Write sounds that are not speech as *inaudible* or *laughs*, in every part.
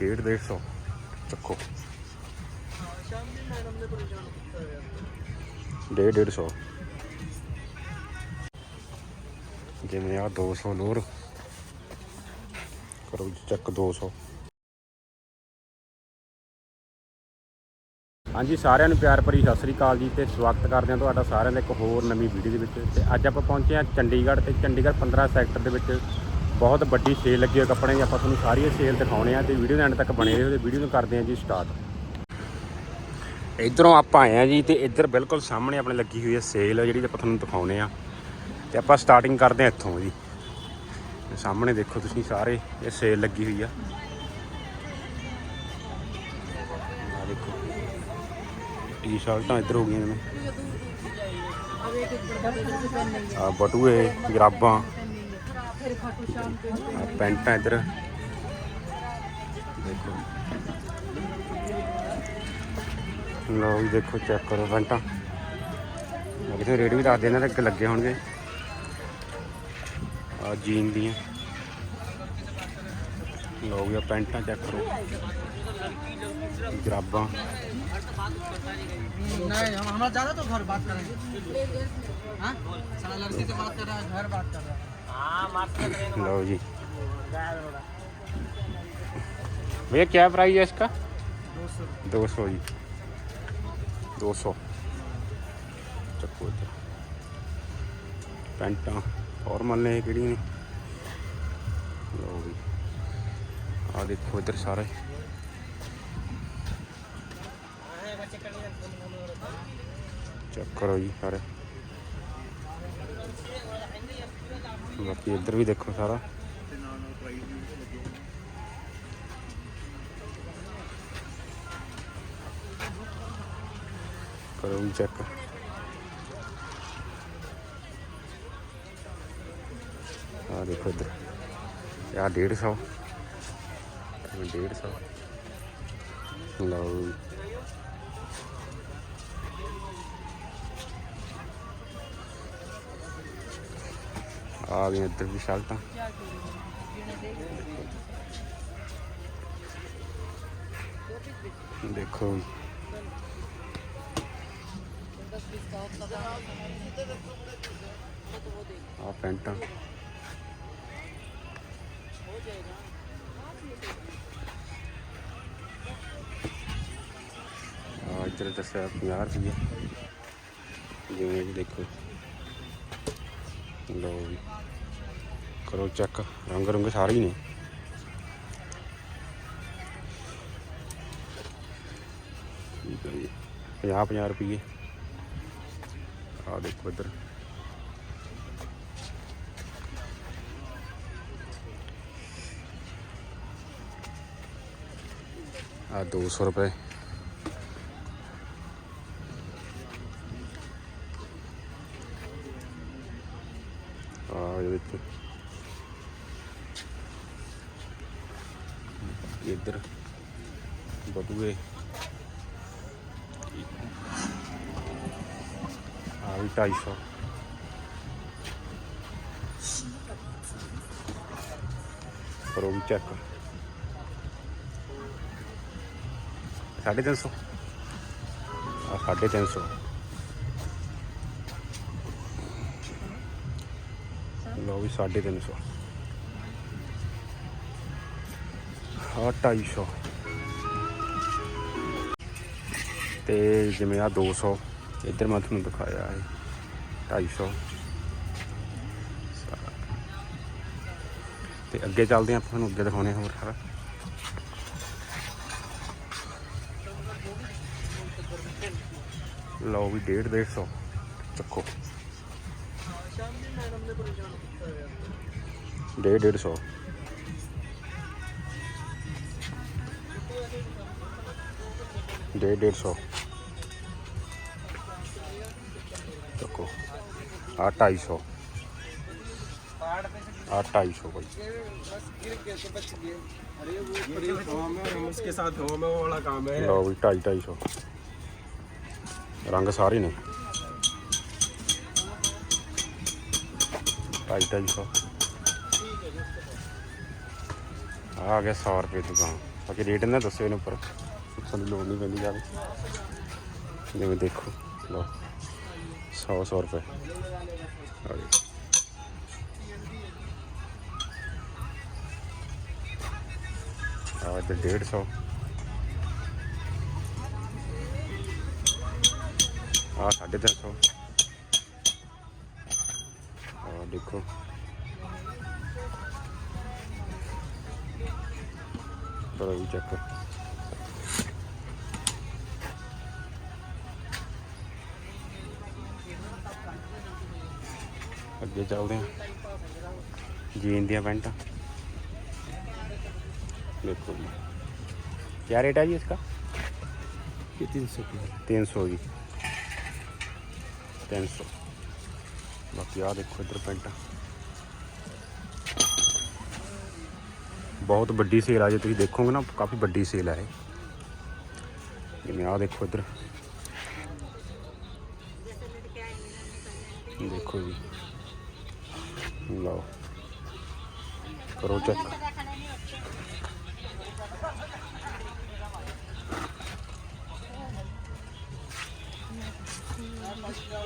ਡੇਢ ਡੇਢ ਸੌ। ਚੱਕੋ। ਡੇਢ ਡੇਢ ਸੌ। ਜਿਵੇਂ ਆ 200 ਨੂਰ। ਕਰੋ ਜੀ ਚੱਕ 200 ਹਾਂਜੀ, ਸਾਰਿਆਂ ਨੂੰ ਪਿਆਰ ਭਰੀ ਸਤਿ ਸ੍ਰੀ ਅਕਾਲ ਜੀ ਤੇ ਸਵਾਗਤ ਕਰਦੇ ਹਾਂ ਤੁਹਾਡਾ ਸਾਰਿਆਂ ਦਾ ਇੱਕ ਹੋਰ ਨਵੀਂ ਵੀਡੀਓ ਦੇ ਵਿੱਚ। ਤੇ ਅੱਜ ਆਪਾਂ ਪਹੁੰਚੇ ਹਾਂ ਚੰਡੀਗੜ੍ਹ ਤੇ ਚੰਡੀਗੜ੍ਹ 15 ਸੈਕਟਰ ਦੇ ਵਿੱਚ। ਬਹੁਤ ਵੱਡੀ ਸੇਲ ਲੱਗੀ ਹੈ ਕੱਪੜੇ ਦੀ, ਆਪਾਂ ਤੁਹਾਨੂੰ ਸਾਰੀ ਸੇਲ ਦਿਖਾਉਣੇ ਆ ਤੇ ਵੀਡੀਓ ਦੇ ਐਂਡ ਤੱਕ ਬਣੇ ਰਹੋ ਤੇ ਵੀਡੀਓ ਨੂੰ ਕਰਦੇ ਹਾਂ ਜੀ ਸਟਾਰਟ ਇਧਰੋਂ ਆਪਾਂ ਆਏ ਆ ਜੀ ਤੇ ਇੱਧਰ ਬਿਲਕੁਲ ਸਾਹਮਣੇ ਆਪਣੇ ਲੱਗੀ ਹੋਈ ਹੈ ਸੇਲ ਜਿਹੜੀ ਆਪਾਂ ਤੁਹਾਨੂੰ ਦਿਖਾਉਣੇ ਆ। ਤੇ ਆਪਾਂ ਸਟਾਰਟਿੰਗ ਕਰਦੇ ਹਾਂ ਇੱਥੋਂ ਜੀ। ਸਾਹਮਣੇ ਦੇਖੋ ਤੁਸੀਂ ਸਾਰੇ, ਇਹ ਸੇਲ ਲੱਗੀ ਹੋਈ ਆ। ਆ ਦੇਖੋ ਟੀ-ਸ਼ਰਟਾਂ ਇੱਧਰ ਹੋ ਗਈਆਂ ਨੇ। ਆ ਬਟੂਏ, ਜਰਾਬਾਂ। ਆਹ ਪੈਂਟਾਂ ਇੱਧਰ ਦੇਖੋ ਲਓ ਜੀ ਦੇਖੋ ਚੈੱਕ ਕਰੋ ਪੈਂਟਾਂ ਲੱਗਦੇ ਰੇਟ ਵੀ ਦੱਸ ਦੇ ਇਹਨਾਂ ਦੇ ਅੱਗੇ ਲੱਗੇ ਹੋਣਗੇ ਆ ਜੀਨ ਦੀਆਂ ਲਓ ਜੀ ਆਹ ਪੈਂਟਾਂ ਚੈੱਕ ਕਰੋ ਜਰਾਬਾਂ नहीं हम हमारा ज्यादा तो घर बात करेंगे हाँ साला लड़की से बात कर रहा है घर बात कर रहा है हाँ बात कर रहे लो जी। *laughs* भैया क्या प्राइस है इसका? दो सौ। जी। दो सौ। चक्को तो। इधर पैंटा। फॉर्मल ने केड़ी लो जी। आ देखो इधर सारे। चेक करो जी सारे। ਬਾਕੀ ਇੱਧਰ ਵੀ ਦੇਖੋ ਸਾਰਾ। ਕਰੋ ਵੀ ਚੈੱਕ ਆ ਦੇਖੋ ਇੱਧਰ। ਇਹ ਆ 150 ਇਹ 150 ਲਓ। ਆ ਗਈਆਂ ਇੱਧਰ ਵੀ ਸ਼ਰਟਾਂ। ਦੇਖੋ। ਆ ਪੈਂਟਾਂ। ਆ ਇੱਧਰ ਦੱਸਿਆ 50 ਰੁਪਏ ਜਿਵੇਂ ਦੇਖੋ। ਲਓ ਜੀ ਕਰੋ ਚੈੱਕ ਰੰਗ ਰੰਗ ਸਾਰੇ ਹੀ ਨੇ ਠੀਕ ਹੈ ਜੀ 50 50 ਰੁਪਏ ਆ ਦੇਖੋ ਇੱਧਰ ਆ 200 ਰੁਪਏ ਵਿੱਚ। ਇੱਧਰ ਬਟੂਏ ਆ ਵੀ 250 ਕਰੋ ਵੀ ਚੈੱਕ 350 ਆ 350 ਲਓ ਵੀ 350 ਆ 250 ਤੇ ਜਿਵੇਂ ਆ 200 ਇੱਧਰ ਮੈਂ ਤੁਹਾਨੂੰ ਦਿਖਾਇਆ ਹੈ 250 ਤੇ ਅੱਗੇ ਚੱਲਦੇ ਹਾਂ, ਆਪਾਂ ਤੁਹਾਨੂੰ ਅੱਗੇ ਦਿਖਾਉਣੇ ਹੋਰ ਸਾਰਾ। ਲਓ ਵੀ 1.5 150 ਚੱਕੋ। ਡੇਢ ਡੇਢ ਸੌ ਡੇਢ ਡੇਢ ਸੌ ਚੱਕੋ ਆ 250 ਆ 250 ਬਾਈ अरे वो परेड हवा में हम उसके साथ हवा में वो वाला काम है ਲਓ ਵੀ ਢਾਈ ਢਾਈ ਸੌ ਆਹ ਆ ਗਿਆ 100 ਰੁਪਏ ਦੁਕਾਨ। ਬਾਕੀ ਰੇਟ ਇਹਨਾਂ ਦੱਸਿਓ ਇਹਨਾਂ ਉੱਪਰ। ਪੁੱਛਣ ਲੋੜ ਨਹੀਂ ਪੈਂਦੀ ਜਾਵੇ ਜਿਵੇਂ ਦੇਖੋ, ਲਓ। 100 100 ਰੁਪਏ। ਆ ਜੀ ਆ ਤੇ 150 ਆ 350 देखो। बड़ा ही चक्कर अगे चलते हैं। जीन दिया पैंटा देखो जी। क्या रेट है जी इसका? तीन सौ तीन सौ जी तीन सौ। ਬਾਕੀ ਆ ਦੇਖੋ ਇੱਧਰ ਪੈਂਟਾਂ ਬਹੁਤ ਵੱਡੀ ਸੇਲ ਆ ਜੇ ਤੁਸੀਂ ਦੇਖੋਗੇ ਨਾ ਕਾਫੀ ਵੱਡੀ ਸੇਲ ਆ ਇਹ ਜਿਵੇਂ ਆ ਦੇਖੋ ਇੱਧਰ ਦੇਖੋ ਜੀ ਲਓ ਕਰੋ ਚੈੱਕ ਆ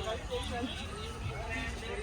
ਦੇਖੋ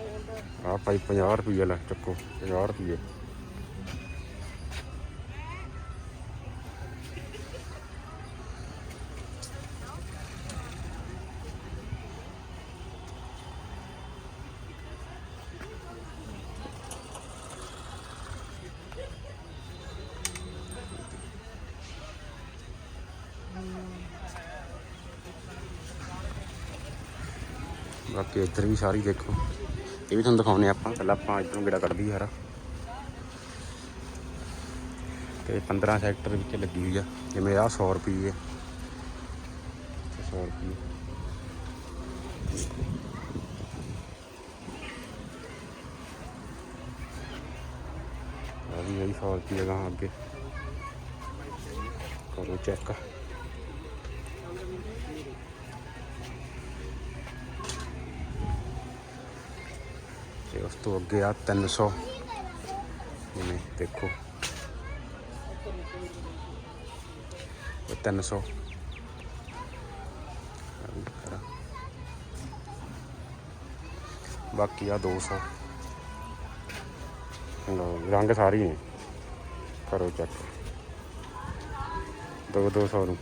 ਆ ਜੀਨ ਦੀਆਂ ਦੇਖੋ ਉਂਗਲ ਮਾਰੋ ਆ ਭਾਈ 50 ਰੁਪਏ ਲੈ ਚੱਕੋ 50 ਰੁਪਏ ਬਾਕੀ ਇੱਧਰ ਵੀ ਸਾਰੀ ਦੇਖੋ ਇਹ ਵੀ ਤੁਹਾਨੂੰ ਦਿਖਾਉਨੇ ਆਪਾਂ ਪਹਿਲਾਂ ਆਪਾਂ ਇੱਧਰੋਂ ਗੇੜਾ ਕੱਢ ਦਈਏ ਸਾਰਾ ਤੇ 15 ਸੈਕਟਰ ਵਿੱਚ ਲੱਗੀ ਹੋਈ ਆ ਜਿਵੇਂ ਆ 100 ਰੁਪਏ ਹੈ 100 ਰੁਪਏ ਆ ਵੀ ਜਿਹੜੀ 100 ਰੁਪਏ ਦਾ ਅੱਗੇ ਕਰੋ ਚੈੱਕ ਉਸ ਤੋਂ ਅੱਗੇ ਆ 300 ਜਿਵੇਂ ਦੇਖੋ ਇਹ 300 ਆਹ ਵੀ ਖਰਾ। ਬਾਕੀ ਆ 200 ਲਓ ਜੀ, ਰੰਗ ਸਾਰੇ ਹੀ ਨੇ ਕਰੋ ਚੈੱਕ ਦੋ 200 ਨੂੰ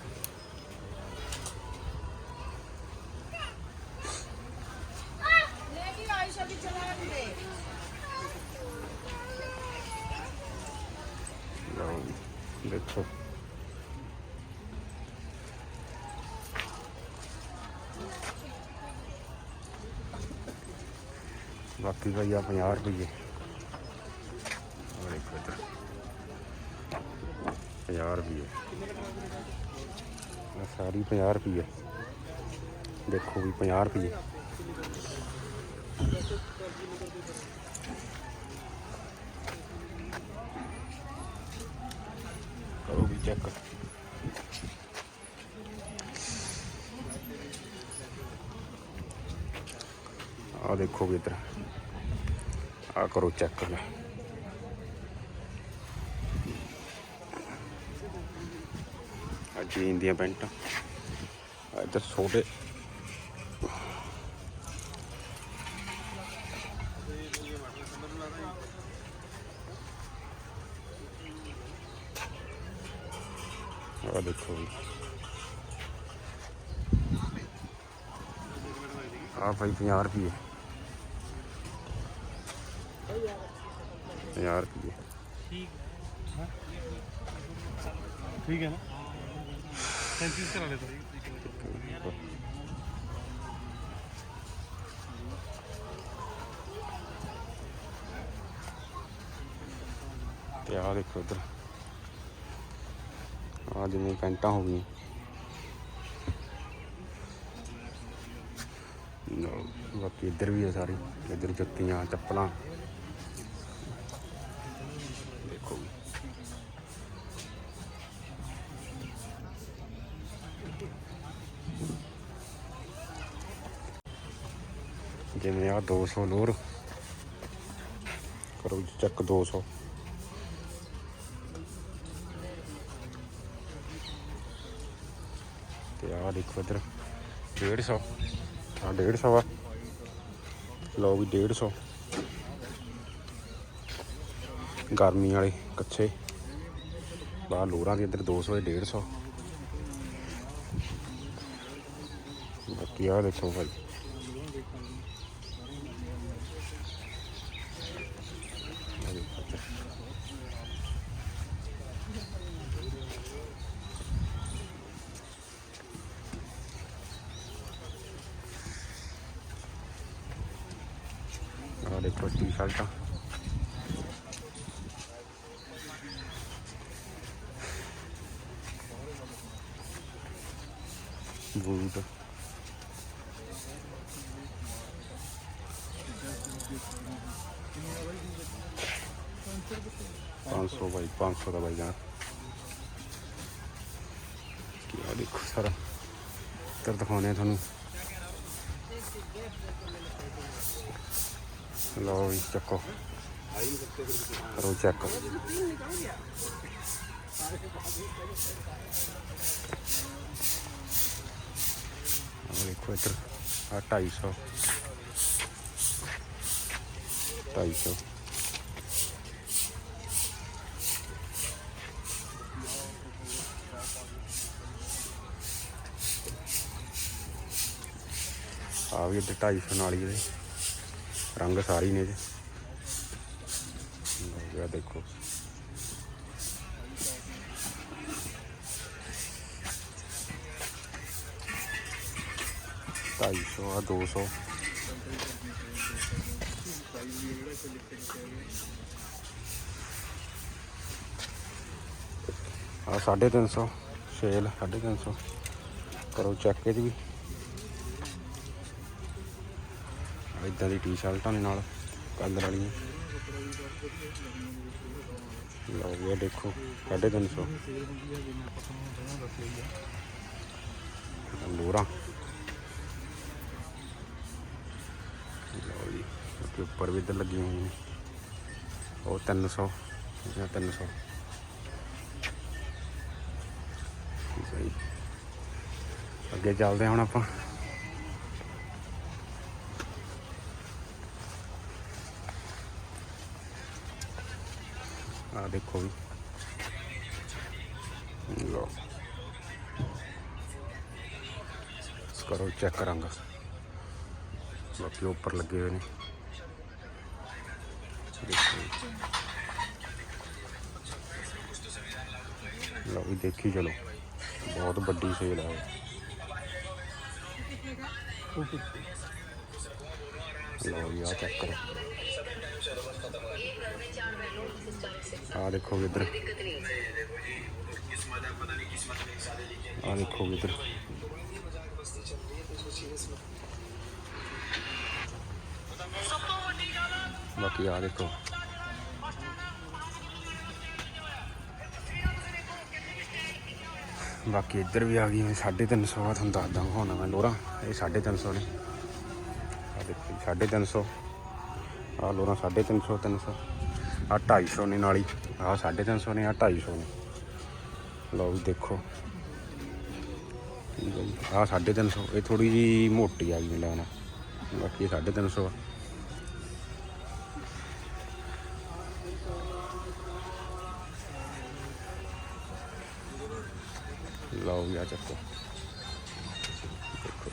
ਬਾਕੀ ਭਾਈ ਆ 50 ਰੁਪਏ ਔਰ ਇੱਕ ਇੱਧਰ 50 ਰੁਪਏ ਆ ਸਾਰੀ 50 ਰੁਪਏ ਦੇਖੋ ਵੀ 50 ਰੁਪਏ ਕਰੋ ਵੀ ਚੈੱਕ ਆ ਦੇਖੋ ਵੀ ਇੱਧਰ ਆ ਕਰੋ ਚੈੱਕ ਲੈ ਆ ਜੀਨ ਦੀਆਂ ਪੈਂਟਾਂ ਆ ਇੱਧਰ ਛੋਟੇ ਆ ਦੇਖੋ ਵੀ ਆ ਭਾਈ 50 ਰੁਪਏ ठीक है ना? सैंतीस करा लेते तो देखो तो इधर। आज में पैंटा हो गई। बाकी इधर भी है सारी। इधर जुत्तियाँ चप्पल। ਜਿਵੇਂ ਆ 200 ਲੋਰ ਕਰੋ ਜੀ ਚੱਕ 200 ਤੇ ਆਹ ਦੇਖੋ ਇੱਧਰ 150 ਆ 150 ਆ। ਲਓ ਵੀ 150 ਗਰਮੀ ਵਾਲੇ ਕੱਛੇ ਬਾਹਰ ਲੋਰਾਂ ਦੇ ਇੱਧਰ 200 ਤੇ 150 ਬਾਕੀ ਆ ਦੇਖੋ ਭਾਈ। तो टी शर्ट बूट पाँच सौ भाई पाँच सौ का भाई जान क्या देखो सारा इधर दिखाने थानू ਲਓ ਜੀ ਚੱਕੋ ਕਰੋ ਚੈੱਕ ਆਹ ਦੇਖੋ ਇੱਧਰ ਆ 250 250 ਆ ਵੀ ਇੱਧਰ 250 ਨਾਲ ਹੀ ਇਹਦੇ ਰੰਗ ਸਾਰੀ ਨੇ ਜੀ। ਇਹ ਦੇਖੋ। ਢਾਈ ਸੌ ਆ 200 ਆ 350 ਸੇਲ 350 ਕਰੋ ਚੈੱਕ ਇਹ ਵੀ। ਇਦਾਂ ਦੀ ਟੀ-ਸ਼ਰਟਾਂ ਦੇ ਨਾਲ ਕਲਰ ਵਾਲੀਆਂ। ਲਓ ਇਹ ਦੇਖੋ 350 ਲੋਰਾ ਲਓ ਜੀ ਉੱਤੇ ਉੱਪਰ ਵੀ ਇੱਧਰ ਲੱਗੀਆਂ ਹੋਈਆਂ ਨੇ। ਉਹ 300 ਜਾਂ 300 ਠੀਕ ਅੱਗੇ ਚੱਲਦੇ ਹਾਂ ਹੁਣ ਆਪਾਂ। ਦੇਖੋ ਵੀ ਲਓ ਇਸ ਕਰੋ ਚੈੱਕ ਰੰਗ ਬਾਕੀ ਉੱਪਰ ਲੱਗੇ ਹੋਏ ਨੇ ਦੇਖੋ ਜੀ। ਲਓ ਵੀ ਦੇਖੀ ਚਲੋ ਬਹੁਤ ਵੱਡੀ ਸੇਲ ਹੈ ਇਹ। ਲਓ ਜੀ ਆ ਚੈੱਕ ਕਰੋ ਆ ਦੇਖੋ ਵੀ ਇੱਧਰ। ਆ ਦੇਖੋ ਵੀ ਇੱਧਰ। ਬਾਕੀ ਆ ਦੇਖੋ। ਬਾਕੀ ਇੱਧਰ ਵੀ ਆ ਗਈ 350 ਆ, ਤੁਹਾਨੂੰ ਦੱਸਦਾ ਹੁਣ ਮੈਂ ਲੋਰਾ। ਇਹ 350 ਨੇ। ਆ ਦੇਖੋ 350 ਆ ਲੋਰਾ 350 300 ਆ 250 ਨੇ ਨਾਲ। ਹੀ ਆ 350 ਨੇ ਆ 250 ਨੇ। ਲਓ ਵੀ ਦੇਖੋ। ਠੀਕ ਹੈ ਜੀ ਆ 350 ਇਹ ਥੋੜੀ ਜੀ ਮੋਟੀ ਆ ਗਈ ਮੈਨੂੰ ਲੱਗਦਾ ਬਾਕੀ ਇਹ 350 ਆ। ਲਓ ਵੀ ਆ ਚੱਕੋ। ਦੇਖੋ।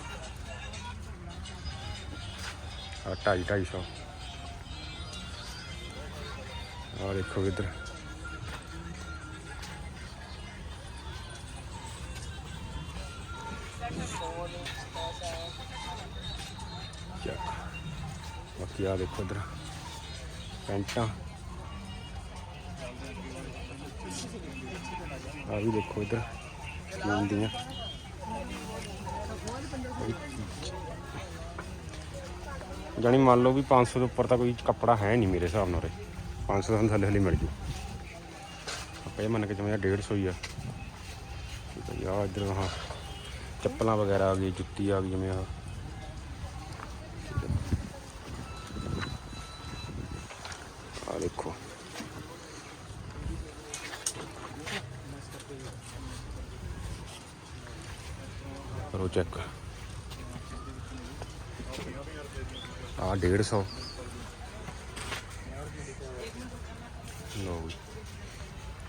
ਆ ਢਾਈ ਢਾਈ ਸੌ। ਆ ਦੇਖੋ ਇੱਧਰ ਬਾਕੀ ਆ ਦੇਖੋ ਇੱਧਰ। ਪੈਂਟਾਂ। ਆ ਵੀ ਦੇਖੋ ਇੱਧਰ। ਮੂਲ ਦੀਆਂ। ਜਾਣੀ ਮੰਨ ਲਓ ਵੀ 500 ਤੋਂ ਉੱਪਰ ਤਾਂ ਕੋਈ ਕੱਪੜਾ ਹੈ ਨਹੀਂ ਮੇਰੇ ਹਿਸਾਬ ਨਾਲ ਉਰੇ। 500 ਤੋਂ ਥੱਲੇ ਥੱਲੇ ਮਿਲ ਜੂ ਆਪਾਂ ਇਹ ਮੰਨ ਕੇ ਜਿਵੇਂ 150 ਹੀ ਆ। ਠੀਕ ਹੈ ਆ ਇੱਧਰ ਆਹ ਚੱਪਲਾਂ ਵਗੈਰਾ ਆ ਗਈ ਜੁੱਤੀ ਆ ਗਈ ਜਿਵੇਂ ਆ। ਆ ਦੇਖੋ। ਕਰੋ ਚੈੱਕ। ਆ 150 ਲਓ ਜੀ।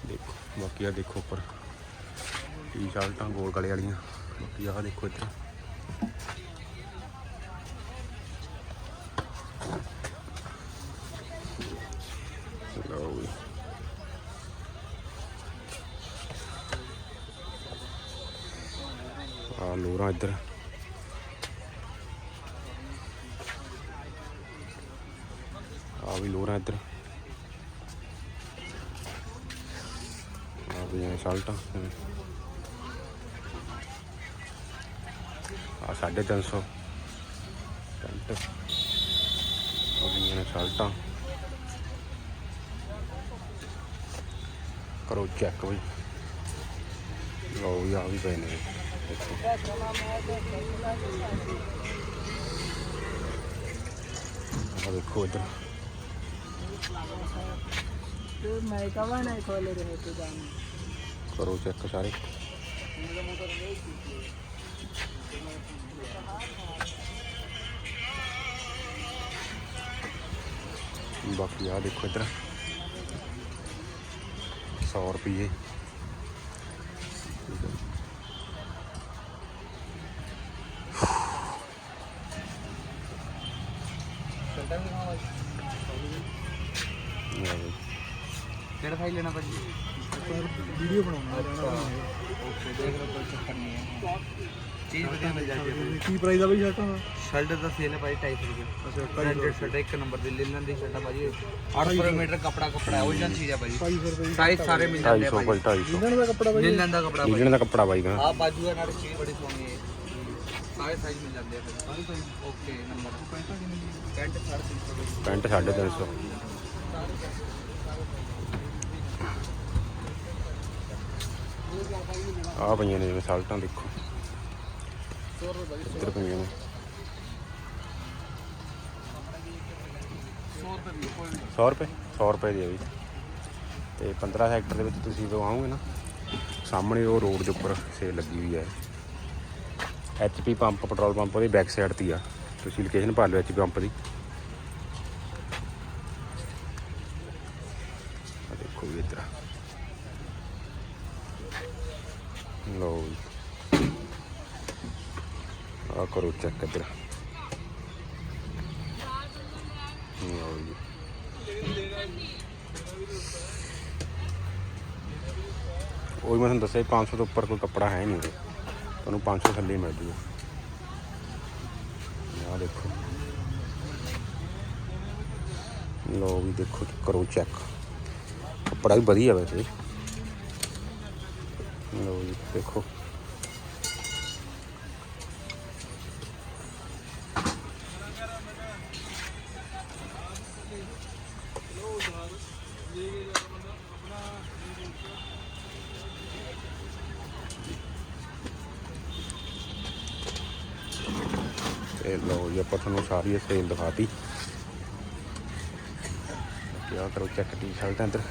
ਦੇਖੋ ਬਾਕੀ ਆ ਦੇਖੋ ਉੱਪਰ। ਟੀ ਸ਼ਰਟਾਂ ਗੋਲ ਗਲੇ ਵਾਲੀਆਂ। ਬਾਕੀ ਆ ਦੇਖੋ ਇੱਧਰ। ਲਓ ਆ ਲੋਰਾਂ ਇੱਧਰ। ਸ਼ਰਟਾਂ ਆ 350 ਪੈਂਟ ਉਹਦੀਆਂ ਸ਼ਰਟਾਂ ਕਰੋ ਚੈੱਕ ਬਈ ਲਓ ਵੀ ਆ ਵੀ ਪਏ ਨੇ। ਦੇਖੋ। ਦੇਖੋ ਇਧਰ। ਮੈਂ ਕਵਾਂ ਨਾ ਕੋਲੇ ਰਹੇ ਤੇ ਜਾਣਾ ਕਰੋ ਚੈੱਕ ਸਾਰੇ ਬਾਕੀ ਆ ਦੇਖੋ ਇੱਧਰ 100 ਰੁਪਏ ਕਿਹੜਾ ਫਾਈਲ ਲੈਣਾ ਭਾਜੀ ਵੀਡੀਓ ਬਣਾਉਣਾ ਓਕੇ ਦੇਖ ਲਓ ਕੋਈ ਚੱਕਰ ਨਹੀਂ ਹੈ ਚੀਜ਼ ਵਧੀਆ ਮਿਲ ਜਾਂਦੀ ਹੈ ਕੀ ਪ੍ਰਾਈਸ ਆ ਬਈ ਸ਼ਰਟਾਂ ਦਾ ਸ਼ਰਟ ਦਾ ਸੇਲ ਹੈ ਭਾਜੀ 250 ਰੁਪਏ। ਅੱਛਾ ਬ੍ਰਾਂਡਡ ਸ਼ਰਟ ਹੈ, ਇੱਕ ਨੰਬਰ ਦੀ ਲਿਲਨ ਦੀ ਸ਼ਰਟ ਹੈ ਭਾਜੀ 800 ਮੀਟਰ ਕਪੜਾ ਕਪੜਾ ਓਰੀਜਨਲ ਚੀਜ਼ ਹੈ ਭਾਜੀ 250 ਰੁਪਏ। ਸਾਈਜ਼ ਸਾਰੇ ਮਿਲ ਜਾਂਦੇ 250 ਆ ਭਾਜੀ 250 ਇਹਨਾਂ ਦਾ ਕੱਪੜਾ ਬਈ ਲਿਲਨ ਦਾ ਕਪੜਾ ਭਾਜੀ ਲੀਲਣ ਦਾ ਕੱਪੜਾ ਗਾ ਆ ਬਾਜੂ ਹੈ ਨਾਲ ਚੀਜ਼ ਬੜੀ ਸੋਹਣੀ ਹੈ। ਸਾਰੇ ਸਾਈਜ਼ ਮਿਲ ਜਾਂਦੇ ਆ ਭਾਜੀ ਸਾਰੇ size. Okay number pant 350 pant 350 ਆ ਪਈਆਂ ਨੇ ਜਿਵੇਂ ਸਾਲਟਾਂ ਦੇਖੋ। ਇੱਧਰ ਪਈਆਂ ਨੇ। ਸੌ ਰੁਪਏ 100 ਰੁਪਏ ਦੀ ਹੈ ਵੀ ਤੇ 15 ਸੈਕਟਰ ਦੇ ਵਿੱਚ ਤੁਸੀਂ ਜਦੋਂ ਆਓਗੇ ਨਾ, ਸਾਹਮਣੇ ਉਹ ਰੋਡ ਦੇ ਉੱਪਰ ਸੇਲ ਲੱਗੀ ਹੋਈ ਹੈ ਐਚਪੀ ਪੰਪ, ਪੈਟਰੋਲ ਪੰਪ ਉਹਦੀ ਬੈਕ ਸਾਈਡ ਤੇ ਆ। ਤੁਸੀਂ ਲੋਕੇਸ਼ਨ ਪਾ ਲਓ ਐਚਪੀ ਪੰਪ ਦੀ ਆ ਦੇਖੋ ਵੀ ਇੱਧਰ ਲਓ ਜੀ ਆ ਕਰੋ ਚੈੱਕ ਇੱਧਰ। ਲਓ ਜੀ। ਉਹ ਮੈਂ ਤੁਹਾਨੂੰ ਦੱਸਿਆ 500 ਤੋਂ ਉੱਪਰ ਕੋਈ ਕੱਪੜਾ ਹੈ ਨਹੀਂ। ਉਰੇ ਤੁਹਾਨੂੰ 500 ਥੱਲੇ ਹੀ ਮਿਲ ਜੂਗਾ। ਆਹ ਦੇਖੋ। ਲਓ ਵੀ ਦੇਖੋ, ਕਰੋ ਚੈੱਕ। ਕੱਪੜਾ ਵੀ ਵਧੀਆ ਵੈਸੇ। ਲਓ ਜੀ, ਦੇਖੋ। ਤੇ ਲਓ ਜੀ ਆਪਾਂ ਤੁਹਾਨੂੰ ਸਾਰੀ ਸੇਲ ਦਿਖਾਤੀ। ਕਿਆ ਕਰੋ ਚੈੱਕ ਟੀ ਸ਼ਰਟ ਅੰਦਰ